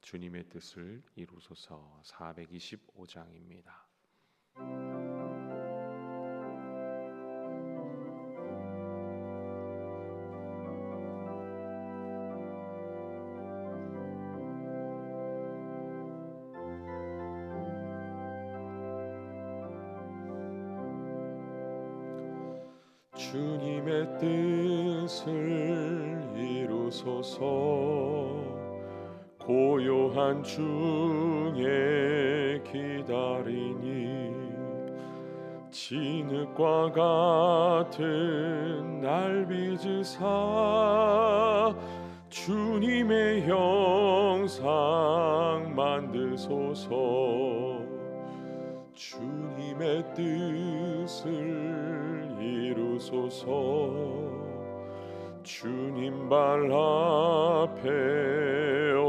주님의 뜻을 이루소서 425장입니다. 중에 기다리니 진흙과 같은 날 빚으사 주님의 형상 만드소서. 주님의 뜻을 이루소서. 주님 발 앞에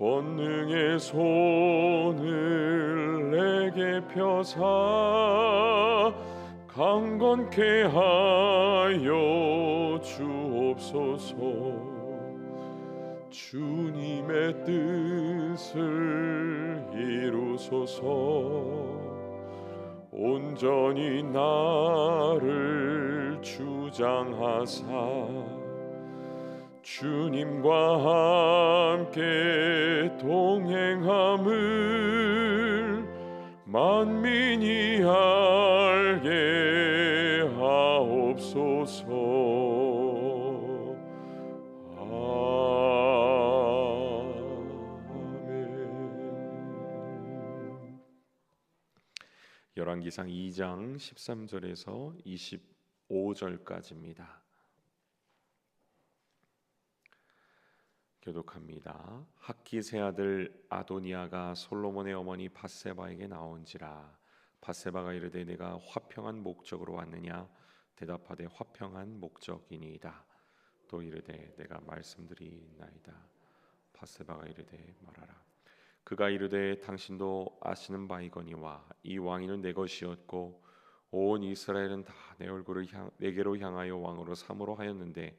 권능의 손을 내게 펴사 강건케 하여 주옵소서. 주님의 뜻을 이루소서. 온전히 나를 주장하사 주님과 함께 동행함을 만민이 알게 하옵소서. 열왕기상 2장 13절에서 25절까지입니다. 교독합니다. 학기세 아들 아도니아가 솔로몬의 어머니 바세바에게 나온지라 바세바가 이르되 내가 화평한 목적으로 왔느냐 대답하되 화평한 목적이니이다. 또 이르되 내가 말씀드리나이다. 바세바가 이르되 말하라. 그가 이르되 당신도 아시는 바이거니와 이 왕위는 내 것이었고 온 이스라엘은 다 내 얼굴을 향, 내게로 향하여 왕으로 삼으로 하였는데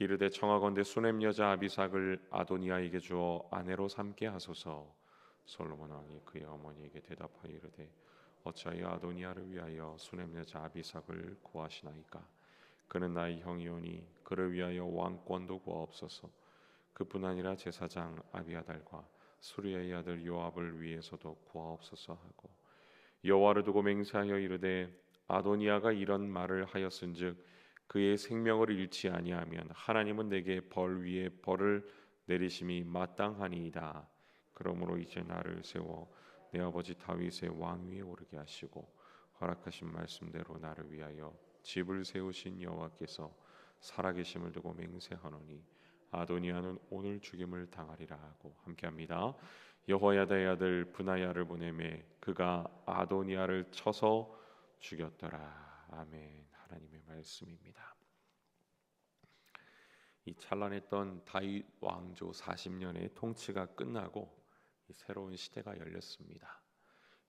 이르되 청하건대 수냄 여자 아비삭을 아도니아에게 주어 아내로 삼게 하소서 솔로몬 왕이 그의 어머니에게 대답하여 이르되 어찌하여 아도니아를 위하여 수냄 여자 아비삭을 구하시나이까 그는 나의 형이오니 그를 위하여 왕권도 구하옵소서. 그뿐 아니라 제사장 아비아달과 수리의 아들 요압을 위해서도 구하옵소서 하고 여호와를 두고 맹세하여 이르되 아도니아가 이런 말을 하였은즉 그의 생명을 잃지 아니하면 하나님은 내게 벌 위에 벌을 내리심이 마땅하니이다. 그러므로 이제 나를 세워 내 아버지 다윗의 왕 위에 오르게 하시고 허락하신 말씀대로 나를 위하여 집을 세우신 여호와께서 살아계심을 두고 맹세하노니 아도니아는 오늘 죽임을 당하리라 하고 함께합니다. 여호야다의 아들 분하야를 보내매 그가 아도니아를 쳐서 죽였더라. 아멘. 하나님의 말씀입니다. 이 찬란했던 다윗 왕조 40년의 통치가 끝나고 새로운 시대가 열렸습니다.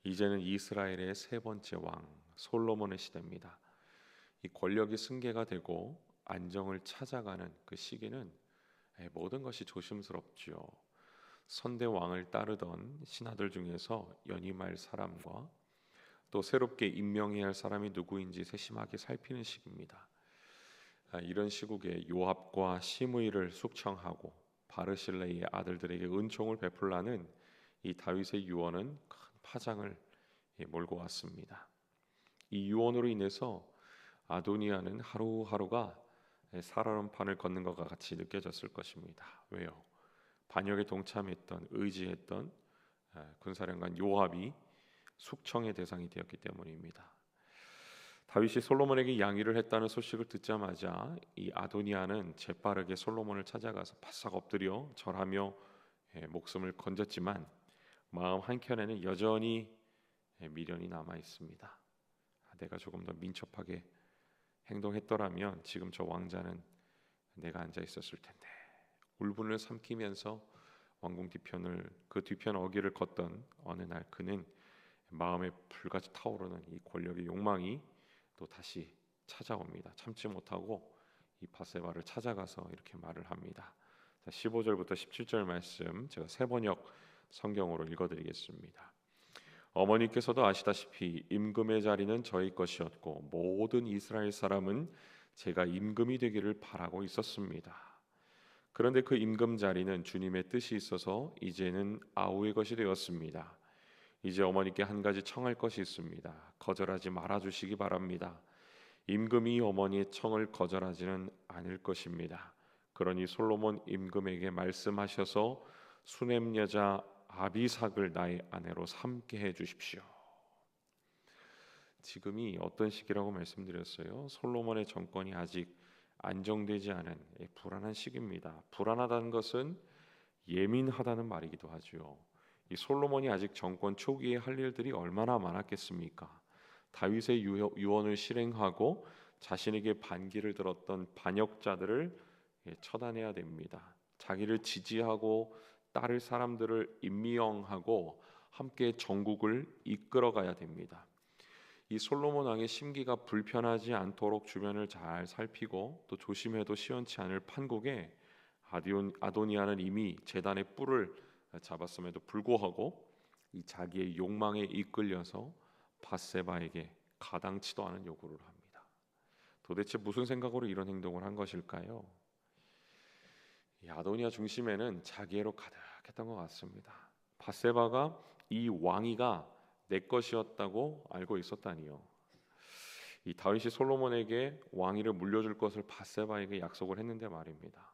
이제는 이스라엘의 세 번째 왕 솔로몬의 시대입니다. 이 권력이 승계가 되고 안정을 찾아가는 그 시기는 모든 것이 조심스럽지요. 선대 왕을 따르던 신하들 중에서 연임할 사람과 또 새롭게 임명해야 할 사람이 누구인지 세심하게 살피는 시기입니다. 아, 이런 시국에 요압과 시므이를 숙청하고 바르실레이의 아들들에게 은총을 베풀라는 이 다윗의 유언은 큰 파장을 예, 몰고 왔습니다. 이 유언으로 인해서 아도니아는 하루하루가 살얼음판을 걷는 것과 같이 느껴졌을 것입니다. 왜요? 반역에 동참했던 의지했던 군사령관 요압이 숙청의 대상이 되었기 때문입니다. 다윗이 솔로몬에게 양위를 했다는 소식을 듣자마자 이 아도니아는 재빠르게 솔로몬을 찾아가서 바싹 엎드려 절하며 목숨을 건졌지만 마음 한켠에는 여전히 미련이 남아 있습니다. 아, 내가 조금 더 민첩하게 행동했더라면 지금 저 왕자는 내가 앉아 있었을 텐데 울분을 삼키면서 왕궁 뒤편을 그 뒤편 어귀를 걷던 어느 날 그는 마음에 불같이 타오르는 이 권력의 욕망이 또 다시 찾아옵니다. 참지 못하고 이 바세바를 찾아가서 이렇게 말을 합니다. 자, 15절부터 17절 말씀 제가 세 번역 성경으로 읽어드리겠습니다. 어머니께서도 아시다시피 임금의 자리는 저희 것이었고 모든 이스라엘 사람은 제가 임금이 되기를 바라고 있었습니다. 그런데 그 임금 자리는 주님의 뜻이 있어서 이제는 아우의 것이 되었습니다. 이제 어머니께 한 가지 청할 것이 있습니다. 거절하지 말아 주시기 바랍니다. 임금이 어머니의 청을 거절하지는 않을 것입니다. 그러니 솔로몬 임금에게 말씀하셔서 수냄 여자 아비삭을 나의 아내로 삼게 해 주십시오. 지금이 어떤 시기라고 말씀드렸어요. 솔로몬의 정권이 아직 안정되지 않은 불안한 시기입니다. 불안하다는 것은 예민하다는 말이기도 하죠. 이 솔로몬이 아직 정권 초기에 할 일들이 얼마나 많았겠습니까? 다윗의 유언을 실행하고 자신에게 반기를 들었던 반역자들을 예, 처단해야 됩니다. 자기를 지지하고 따를 사람들을 임명하고 함께 전국을 이끌어가야 됩니다. 이 솔로몬 왕의 심기가 불편하지 않도록 주변을 잘 살피고 또 조심해도 시원치 않을 판국에 아도니아는 이미 재단의 뿔을 잡았음에도 불구하고 이 자기의 욕망에 이끌려서 바세바에게 가당치도 않은 요구를 합니다. 도대체 무슨 생각으로 이런 행동을 한 것일까요? 이 아도니아 중심에는 자기애로 가득했던 것 같습니다. 바세바가 이 왕위가 내 것이었다고 알고 있었다니요. 이 다윗이 솔로몬에게 왕위를 물려줄 것을 바세바에게 약속을 했는데 말입니다.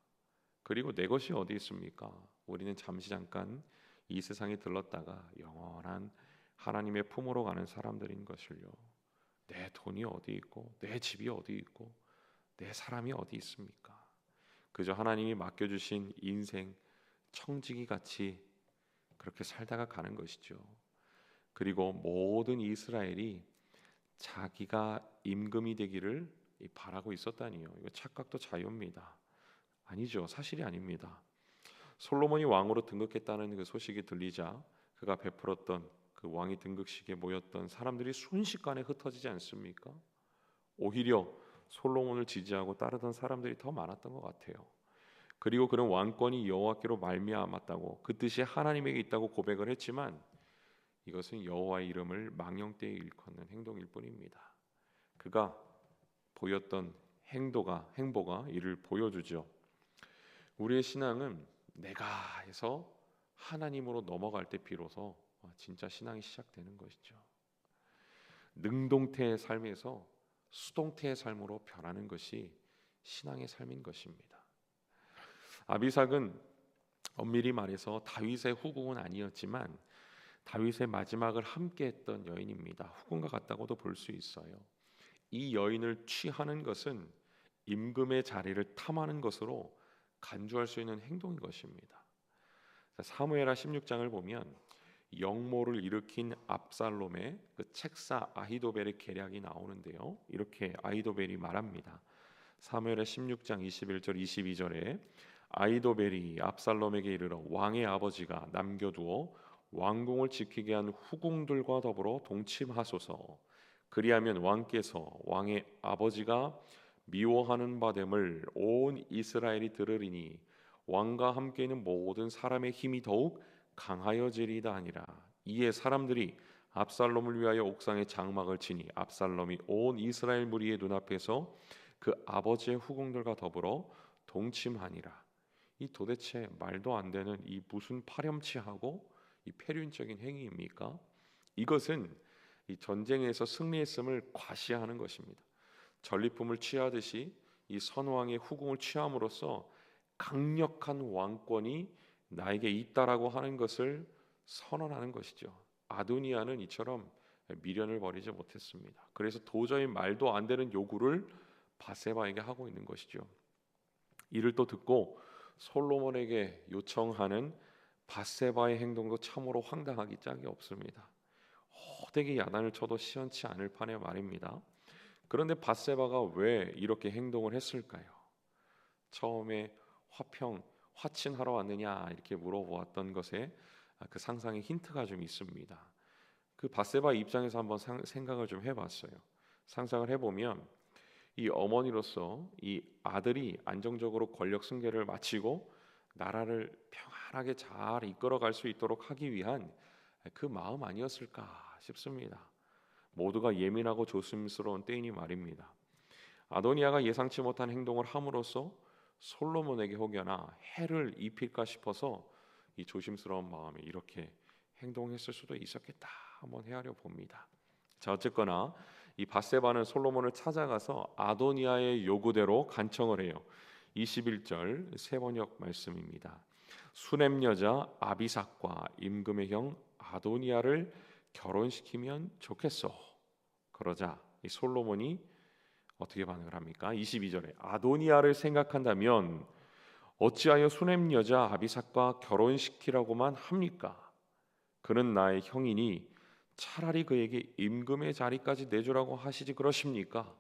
그리고 내 것이 어디 있습니까? 우리는 잠시 잠깐 이 세상에 들렀다가 영원한 하나님의 품으로 가는 사람들인 것을요. 내 돈이 어디 있고 내 집이 어디 있고 내 사람이 어디 있습니까? 그저 하나님이 맡겨 주신 인생 청지기 같이 그렇게 살다가 가는 것이죠. 그리고 모든 이스라엘이 자기가 임금이 되기를 바라고 있었다니요. 이거 착각도 자유입니다. 아니죠. 사실이 아닙니다. 솔로몬이 왕으로 등극했다는 그 소식이 들리자 그가 베풀었던 그 왕이 등극식에 모였던 사람들이 순식간에 흩어지지 않습니까? 오히려 솔로몬을 지지하고 따르던 사람들이 더 많았던 것 같아요. 그리고 그는 왕권이 여호와께로 말미암았다고 그 뜻이 하나님에게 있다고 고백을 했지만 이것은 여호와의 이름을 망령되이 일컫는 행동일 뿐입니다. 그가 보였던 행도가 행보가 이를 보여주죠. 우리의 신앙은 내가 해서 하나님으로 넘어갈 때 비로소 진짜 신앙이 시작되는 것이죠. 능동태의 삶에서 수동태의 삶으로 변하는 것이 신앙의 삶인 것입니다. 아비삭은 엄밀히 말해서 다윗의 후궁은 아니었지만 다윗의 마지막을 함께했던 여인입니다. 후궁과 같다고도 볼 수 있어요. 이 여인을 취하는 것은 임금의 자리를 탐하는 것으로 간주할 수 있는 행동인 것입니다. 사무엘하 16장을 보면 영모를 일으킨 압살롬의 그 책사 아히도벨의 계략이 나오는데요. 이렇게 아히도벨이 말합니다. 사무엘하 16장 21절 22절에 아히도벨이 압살롬에게 이르러 왕의 아버지가 남겨두어 왕궁을 지키게 한 후궁들과 더불어 동침하소서. 그리하면 왕께서 왕의 아버지가 미워하는 바됨을 온 이스라엘이 들으리니 왕과 함께 있는 모든 사람의 힘이 더욱 강하여지리다 아니라 이에 사람들이 압살롬을 위하여 옥상에 장막을 치니 압살롬이 온 이스라엘 무리의 눈앞에서 그 아버지의 후궁들과 더불어 동침하니라 이 도대체 말도 안 되는 이 무슨 파렴치하고 이 폐륜적인 행위입니까? 이것은 이 전쟁에서 승리했음을 과시하는 것입니다. 전리품을 취하듯이 이 선왕의 후궁을 취함으로써 강력한 왕권이 나에게 있다라고 하는 것을 선언하는 것이죠. 아도니아는 이처럼 미련을 버리지 못했습니다. 그래서 도저히 말도 안 되는 요구를 바세바에게 하고 있는 것이죠. 이를 또 듣고 솔로몬에게 요청하는 바세바의 행동도 참으로 황당하기 짝이 없습니다. 호되게 야단을 쳐도 시원치 않을 판의 말입니다. 그런데 바세바가 왜 이렇게 행동을 했을까요? 처음에 화평 화친하러 왔느냐 이렇게 물어보았던 것에 그 상상의 힌트가 좀 있습니다. 그 바세바 입장에서 한번 상, 생각을 좀 해봤어요. 상상을 해보면 이 어머니로서 이 아들이 안정적으로 권력 승계를 마치고 나라를 평안하게 잘 이끌어갈 수 있도록 하기 위한 그 마음 아니었을까 싶습니다. 모두가 예민하고 조심스러운 때이니 말입니다. 아도니아가 예상치 못한 행동을 함으로써 솔로몬에게 혹여나 해를 입힐까 싶어서 이 조심스러운 마음에 이렇게 행동했을 수도 있었겠다 한번 헤아려 봅니다. 자 어쨌거나 이 바세바는 솔로몬을 찾아가서 아도니아의 요구대로 간청을 해요. 21절 세번역 말씀입니다. 수냄 여자 아비삭과 임금의 형 아도니아를 결혼시키면 좋겠소. 그러자 이 솔로몬이 어떻게 반응을 합니까? 22절에 아도니아를 생각한다면 어찌하여 수냄 여자 아비삭과 결혼시키라고만 합니까? 그는 나의 형이니 차라리 그에게 임금의 자리까지 내주라고 하시지 그러십니까?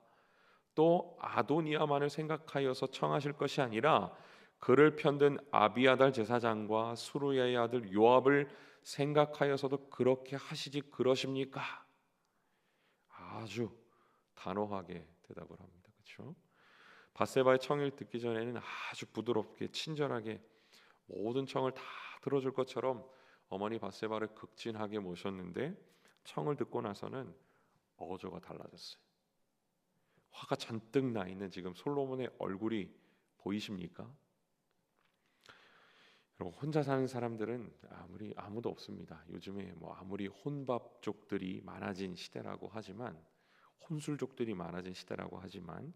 또 아도니아만을 생각하여서 청하실 것이 아니라 그를 편든 아비아달 제사장과 수루야의 아들 요압을 생각하여서도 그렇게 하시지 그러십니까? 아주 단호하게 대답을 합니다. 그렇죠? 바세바의 청을 듣기 전에는 아주 부드럽게 친절하게 모든 청을 다 들어줄 것처럼 어머니 바세바를 극진하게 모셨는데 청을 듣고 나서는 어조가 달라졌어요. 화가 잔뜩 나 있는 지금 솔로몬의 얼굴이 보이십니까? 여러분 혼자 사는 사람들은 아무리 아무도 없습니다. 요즘에 뭐 아무리 혼밥족들이 많아진 시대라고 하지만 혼술족들이 많아진 시대라고 하지만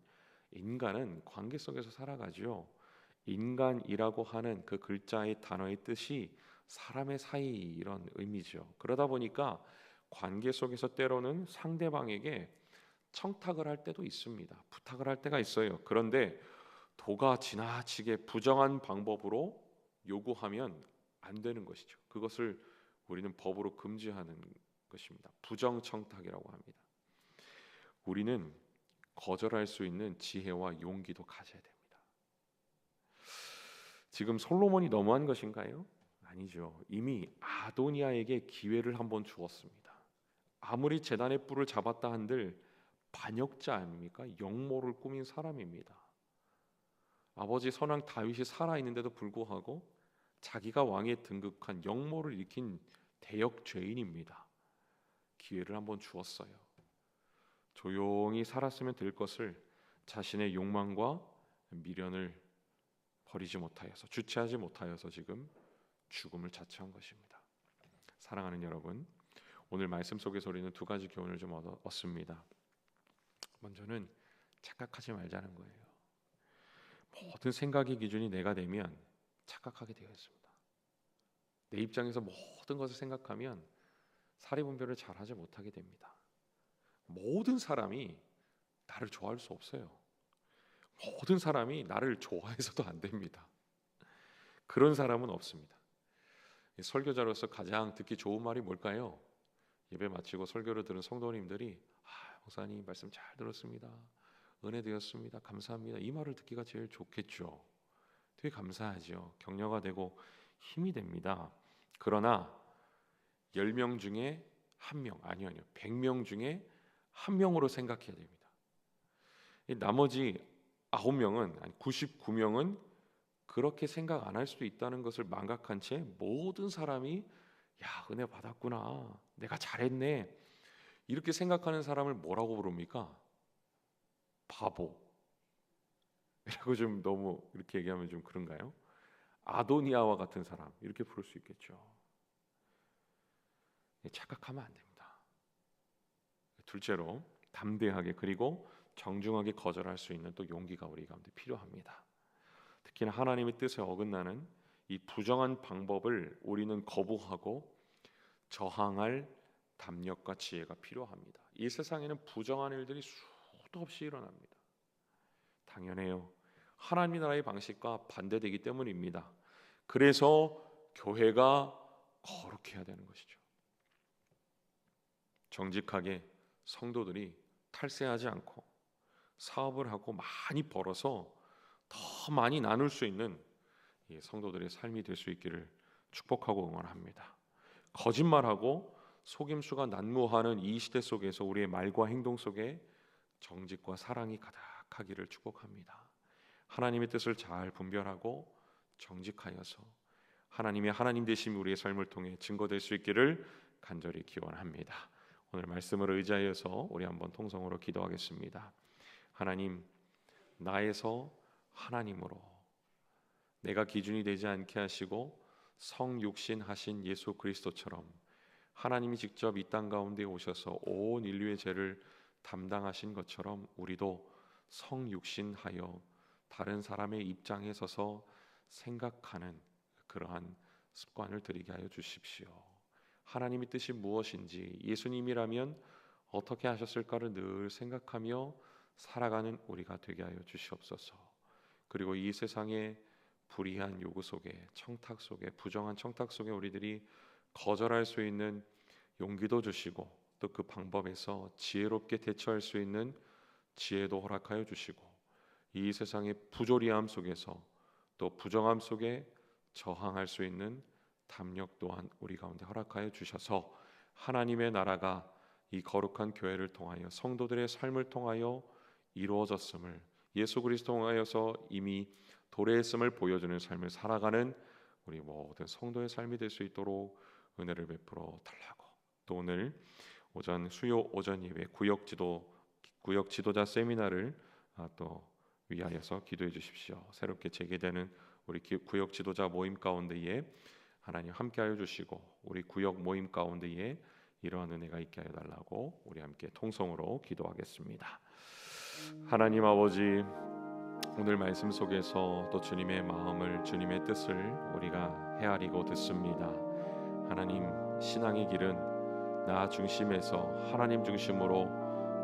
인간은 관계 속에서 살아가죠. 인간이라고 하는 그 글자의 단어의 뜻이 사람의 사이 이런 의미죠. 그러다 보니까 관계 속에서 때로는 상대방에게 청탁을 할 때도 있습니다. 부탁을 할 때가 있어요. 그런데 도가 지나치게 부정한 방법으로 요구하면 안 되는 것이죠. 그것을 우리는 법으로 금지하는 것입니다. 부정 청탁이라고 합니다. 우리는 거절할 수 있는 지혜와 용기도 가져야 됩니다. 지금 솔로몬이 너무한 것인가요? 아니죠. 이미 아도니아에게 기회를 한번 주었습니다. 아무리 재단의 뿔을 잡았다 한들 반역자 아닙니까? 영모를 꾸민 사람입니다. 아버지 선왕 다윗이 살아 있는데도 불구하고 자기가 왕에 등극한 영모를 일으킨 대역 죄인입니다. 기회를 한번 주었어요. 조용히 살았으면 될 것을 자신의 욕망과 미련을 버리지 못하여서 주체하지 못하여서 지금 죽음을 자처한 것입니다. 사랑하는 여러분, 오늘 말씀 속에서 우리는 두 가지 교훈을 좀 얻었습니다. 먼저는 착각하지 말자는 거예요. 모든 생각의 기준이 내가 되면 착각하게 되어 있습니다. 내 입장에서 모든 것을 생각하면 사리 분별을 잘 하지 못하게 됩니다. 모든 사람이 나를 좋아할 수 없어요. 모든 사람이 나를 좋아해서도 안 됩니다. 그런 사람은 없습니다. 설교자로서 가장 듣기 좋은 말이 뭘까요? 예배 마치고 설교를 들은 성도님들이 아, 목사님 말씀 잘 들었습니다. 은혜 되었습니다. 감사합니다. 이 말을 듣기가 제일 좋겠죠. 되게 감사하죠. 격려가 되고 힘이 됩니다. 그러나 10명 중에 한 명, 아니요, 아니요. 100명 중에 한 명으로 생각해야 됩니다. 나머지 9명은 아니 99명은 그렇게 생각 안 할 수도 있다는 것을 망각한 채 모든 사람이 야, 은혜 받았구나. 내가 잘했네. 이렇게 생각하는 사람을 뭐라고 부릅니까? 바보. 이라고 좀 너무 이렇게 얘기하면 좀 그런가요? 아도니아와 같은 사람 이렇게 부를 수 있겠죠. 예, 착각하면 안 됩니다. 둘째로 담대하게 그리고 정중하게 거절할 수 있는 또 용기가 우리 가운데 필요합니다. 특히나 하나님의 뜻에 어긋나는 이 부정한 방법을 우리는 거부하고 저항할 담력과 지혜가 필요합니다. 이 세상에는 부정한 일들이 수도 없이 일어납니다. 당연해요. 하나님 나라의 방식과 반대되기 때문입니다. 그래서 교회가 거룩해야 되는 것이죠. 정직하게 성도들이 탈세하지 않고 사업을 하고 많이 벌어서 더 많이 나눌 수 있는 성도들의 삶이 될 수 있기를 축복하고 응원합니다. 거짓말하고 속임수가 난무하는 이 시대 속에서 우리의 말과 행동 속에 정직과 사랑이 가득하기를 축복합니다. 하나님의 뜻을 잘 분별하고 정직하여서 하나님의 하나님 되심 우리의 삶을 통해 증거될 수 있기를 간절히 기원합니다. 오늘 말씀을 의지하여서 우리 한번 통성으로 기도하겠습니다. 하나님 나에서 하나님으로 내가 기준이 되지 않게 하시고 성육신 하신 예수 그리스도처럼 하나님이 직접 이 땅 가운데 오셔서 온 인류의 죄를 담당하신 것처럼 우리도 성육신하여 다른 사람의 입장에 서서 생각하는 그러한 습관을 들이게 하여 주십시오. 하나님의 뜻이 무엇인지 예수님이라면 어떻게 하셨을까를 늘 생각하며 살아가는 우리가 되게 하여 주시옵소서. 그리고 이 세상의 불의한 요구 속에 청탁 속에 부정한 청탁 속에 우리들이 거절할 수 있는 용기도 주시고 또 그 방법에서 지혜롭게 대처할 수 있는 지혜도 허락하여 주시고 이 세상의 부조리함 속에서 또 부정함 속에 저항할 수 있는 담력 또한 우리 가운데 허락하여 주셔서 하나님의 나라가 이 거룩한 교회를 통하여 성도들의 삶을 통하여 이루어졌음을 예수 그리스도 통하여서 이미 도래했음을 보여주는 삶을 살아가는 우리 모든 성도의 삶이 될 수 있도록 은혜를 베풀어 달라고 또 오늘 오전 수요 오전 예배 구역 지도 구역 지도자 세미나를 아, 또 위하여서 기도해 주십시오. 새롭게 재개되는 우리 구역 지도자 모임 가운데에 하나님 함께하여 주시고 우리 구역 모임 가운데에 이러한 은혜가 있게 하여 달라고 우리 함께 통성으로 기도하겠습니다. 하나님 아버지 오늘 말씀 속에서 또 주님의 마음을 주님의 뜻을 우리가 헤아리고 듣습니다. 하나님 신앙의 길은 나 중심에서 하나님 중심으로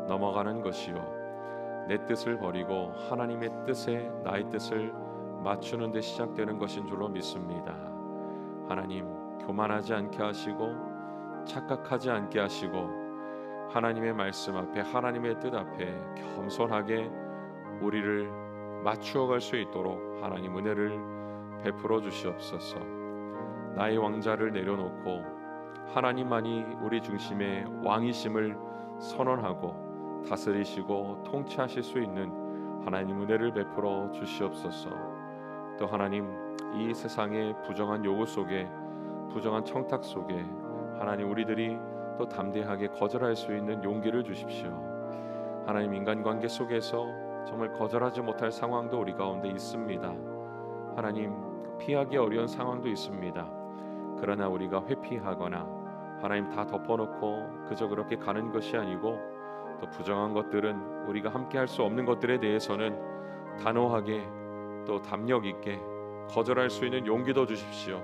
넘어가는 것이요 내 뜻을 버리고 하나님의 뜻에 나의 뜻을 맞추는 데 시작되는 것인 줄로 믿습니다. 하나님 교만하지 않게 하시고 착각하지 않게 하시고 하나님의 말씀 앞에 하나님의 뜻 앞에 겸손하게 우리를 맞추어 갈 수 있도록 하나님 은혜를 베풀어 주시옵소서. 나의 왕자를 내려놓고 하나님만이 우리 중심의 왕이심을 선언하고 다스리시고 통치하실 수 있는 하나님 은혜를 베풀어 주시옵소서. 또 하나님 이 세상의 부정한 요구 속에 부정한 청탁 속에 하나님 우리들이 또 담대하게 거절할 수 있는 용기를 주십시오. 하나님 인간 관계 속에서 정말 거절하지 못할 상황도 우리 가운데 있습니다. 하나님 피하기 어려운 상황도 있습니다. 그러나 우리가 회피하거나 하나님 다 덮어놓고 그저 그렇게 가는 것이 아니고 또 부정한 것들은 우리가 함께 할 수 없는 것들에 대해서는 단호하게 또 담력 있게 거절할 수 있는 용기도 주십시오.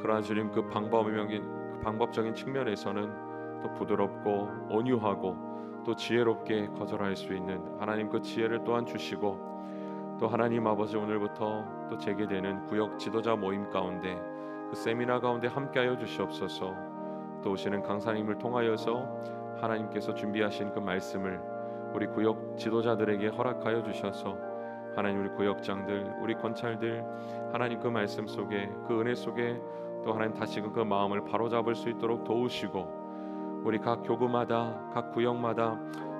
그러나 주님 그 방법적인 그 방법적인 측면에서는 또 부드럽고 온유하고 또 지혜롭게 거절할 수 있는 하나님 그 지혜를 또한 주시고 또 하나님 아버지 오늘부터 또 재개되는 구역 지도자 모임 가운데 그 세미나 가운데 함께하여 주시옵소서. 또 오시는 강사님을 통하여서 하나님께서 준비하신 그 말씀을 우리 구역 지도자들에게 허락하여 주셔서 하나님 우리 구역장들 우리 권찰들 하나님 그 말씀 속에 그 은혜 속에 또 하나님 다시금 그 마음을 바로잡을 수 있도록 도우시고 우리 각 교구마다 각 구역마다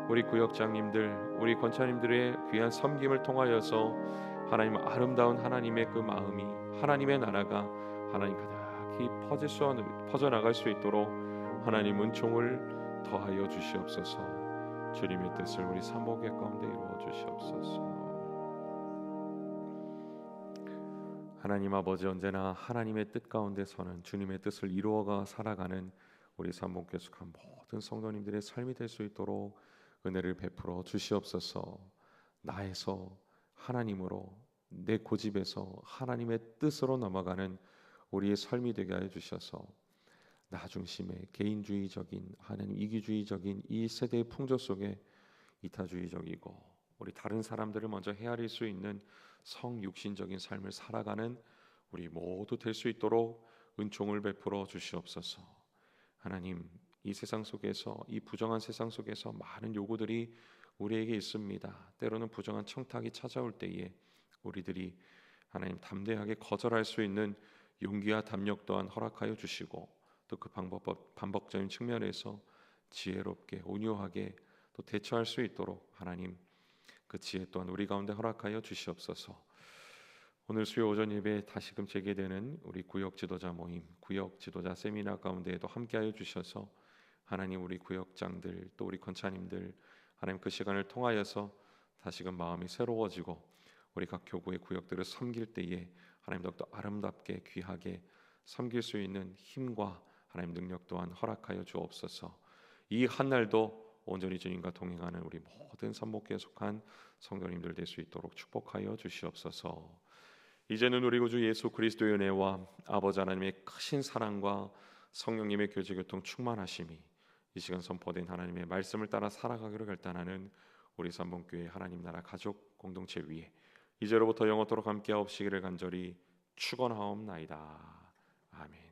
우리 구역장님들 우리 권찰님들의 귀한 섬김을 통하여서 하나님 아름다운 하나님의 그 마음이 하나님의 나라가 하나님 가 수 퍼져 나갈 수 있도록 하나님 은총을 더하여 주시옵소서. 주님의 뜻을 우리 삼복의 가운데 이루어 주시옵소서. 하나님 아버지 언제나 하나님의 뜻 가운데서는 주님의 뜻을 이루어가 살아가는 우리 삼복교 속한 모든 성도님들의 삶이 될 수 있도록 은혜를 베풀어 주시옵소서. 나에서 하나님으로 내 고집에서 하나님의 뜻으로 넘어가는 우리의 삶이 되게 하여 주셔서 나 중심의 개인주의적인 하나님 이기주의적인 이 세대의 풍조 속에 이타주의적이고 우리 다른 사람들을 먼저 헤아릴 수 있는 성육신적인 삶을 살아가는 우리 모두 될 수 있도록 은총을 베풀어 주시옵소서. 하나님, 이 세상 속에서 이 부정한 세상 속에서 많은 요구들이 우리에게 있습니다. 때로는 부정한 청탁이 찾아올 때에 우리들이 하나님 담대하게 거절할 수 있는 용기와 담력 또한 허락하여 주시고 또 그 방법 반복적인 측면에서 지혜롭게 온유하게 또 대처할 수 있도록 하나님 그 지혜 또한 우리 가운데 허락하여 주시옵소서. 오늘 수요 오전 예배 다시금 재개되는 우리 구역 지도자 모임, 구역 지도자 세미나 가운데에도 함께하여 주셔서 하나님 우리 구역장들 또 우리 권차님들 하나님 그 시간을 통하여서 다시금 마음이 새로워지고 우리 각 교구의 구역들을 섬길 때에 하나님 더욱더 아름답게 귀하게 섬길 수 있는 힘과 하나님 능력 또한 허락하여 주옵소서. 이 한 날도 온전히 주님과 동행하는 우리 모든 선목에 속한 성도님들 될 수 있도록 축복하여 주시옵소서. 이제는 우리 구주 예수 그리스도의 은혜와 아버지 하나님의 크신 사랑과 성령님의 교제 교통 충만하심이 이 시간 선포된 하나님의 말씀을 따라 살아가기로 결단하는 우리 삼봉교회 하나님 나라 가족 공동체 위에 이제로부터 영원토록 함께하옵시기를 간절히 축원하옵나이다. 아멘.